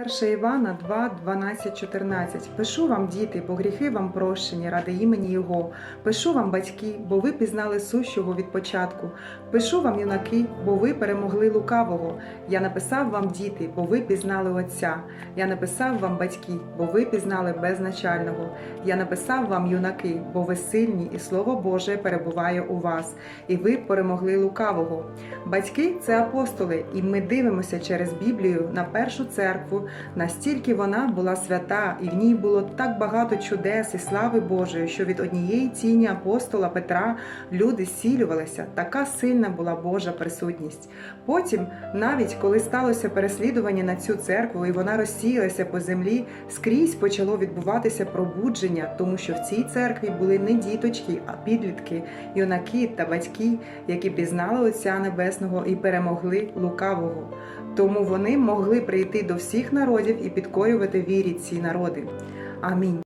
1 Івана 2, 12, 14. Пишу вам, діти, бо гріхи вам прощені ради імені Його. Пишу вам, батьки, бо ви пізнали сущого від початку. Пишу вам, юнаки, бо ви перемогли лукавого. Я написав вам, діти, бо ви пізнали Отця. Я написав вам, батьки, бо ви пізнали безначального. Я написав вам, юнаки, бо ви сильні, і Слово Боже перебуває у вас, і ви перемогли лукавого. Батьки це апостоли, і ми дивимося через Біблію на першу церкву. Настільки вона була свята, і в ній було так багато чудес і слави Божої, що від однієї тіні апостола Петра люди зцілювалися. Така сильна була Божа присутність. Потім, навіть коли сталося переслідування на цю церкву, і вона розсіялася по землі, скрізь почало відбуватися пробудження, тому що в цій церкві були не діточки, а підлітки, юнаки та батьки, які пізнали Отця Небесного і перемогли лукавого. Тому вони могли прийти до всіх народів і підкорювати вірі ці народи. Амінь.